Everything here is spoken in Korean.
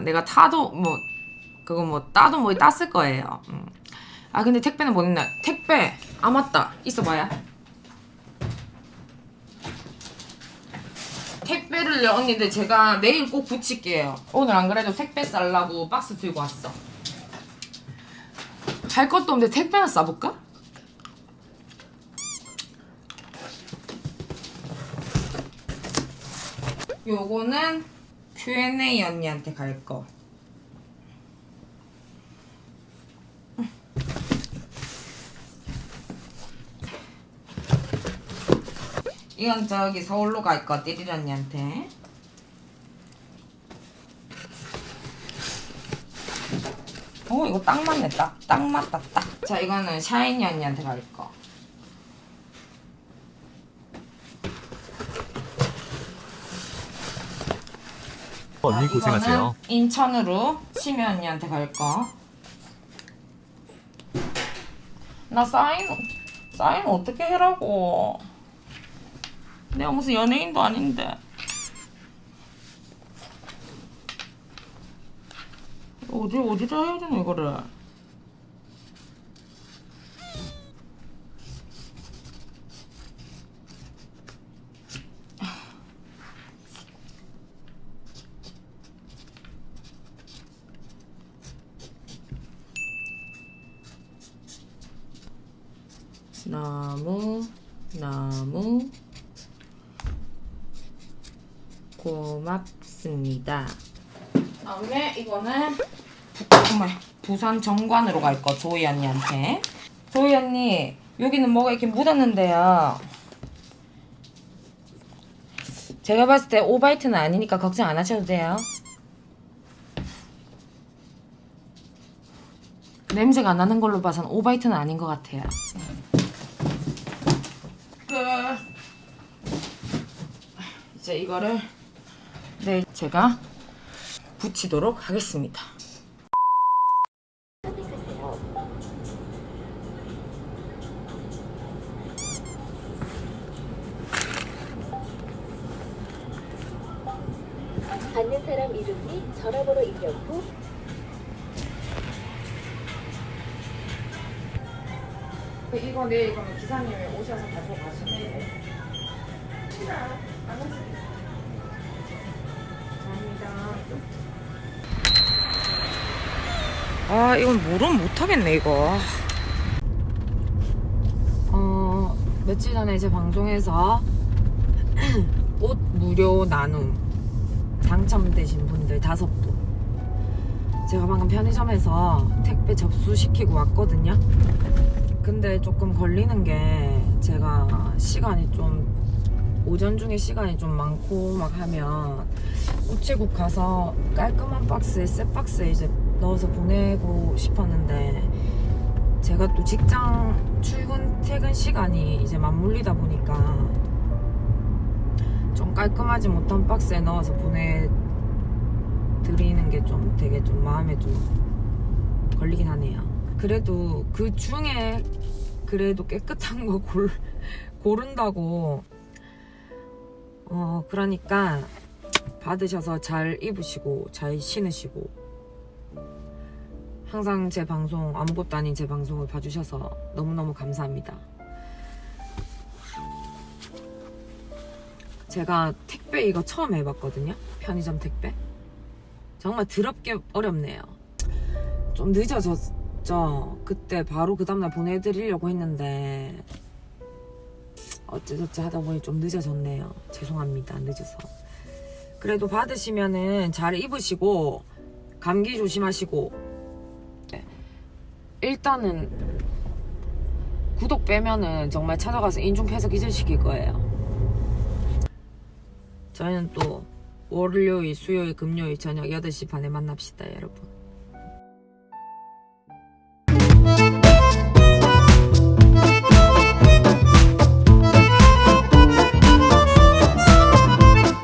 내가 타도 뭐 그거 뭐 따도 뭐 땄을 거예요. 음. 아 근데 택배는 못 했나? 택배 아 맞다 있어봐야. 택배를요 언니들 제가 내일 꼭 붙일게요. 오늘 안 그래도 택배 쌀라고 박스 들고 왔어. 할 것도 없는데 택배나 싸볼까? 요거는 Q&A 언니한테 갈 거. 이건 저기 서울로 갈 거, 띠리 언니한테. 어, 이거 딱 맞네, 딱. 딱 맞다, 딱. 자, 이거는 샤이니 언니한테 갈 거. 언니 자, 고생하세요. 이거는 인천으로 심혜 언니한테 갈 거. 나 사인 사인 어떻게 해라고? 내가 무슨 연예인도 아닌데. 어디 어디다 해야 되나 이거를? 나무 나무 고맙습니다. 다음에 이거는 정말 부산 정관으로 갈 거 조이 언니한테. 조이 언니 여기는 뭐가 이렇게 묻었는데요. 제가 봤을 때 오바이트는 아니니까 걱정 안 하셔도 돼요. 냄새가 안 나는 걸로 봐선 오바이트는 아닌 것 같아요. 끝. 이제 이거를 네 제가 붙이도록 하겠습니다. 받는 사람 이름 및 전화번호 입력 후 이거 내일 그러면 기사님이 오셔서 가지고 가시면 돼요. 아 이건 모르면 못하겠네 이거. 어 며칠 전에 이제 방송에서 옷 무료 나눔 당첨되신 분들 다섯 분. 제가 방금 편의점에서 택배 접수시키고 왔거든요. 근데 조금 걸리는 게 제가 시간이 좀 오전 중에 시간이 좀 많고 막 하면 우체국 가서 깔끔한 박스에 새 박스에 이제 넣어서 보내고 싶었는데 제가 또 직장 출근 퇴근 시간이 이제 맞물리다 보니까 좀 깔끔하지 못한 박스에 넣어서 보내 드리는 게 좀 되게 좀 마음에 좀 걸리긴 하네요. 그래도 그 중에 그래도 깨끗한 거 골, 고른다고 어 그러니까 받으셔서 잘 입으시고 잘 신으시고 항상 제 방송 아무것도 아닌 제 방송을 봐주셔서 너무너무 감사합니다. 제가 택배 이거 처음 해봤거든요. 편의점 택배. 정말 더럽게 어렵네요. 좀 늦어졌 죠. 그때 바로 그 다음날 보내드리려고 했는데 어쩌저쩌 하다 보니 좀 늦어졌네요. 죄송합니다. 늦어서. 그래도 받으시면은 잘 입으시고 감기 조심하시고 네. 일단은 구독 빼면은 정말 찾아가서 인중패서 기절시킬 거예요. 저희는 또 월요일, 수요일, 금요일 저녁 8시 반에 만납시다, 여러분.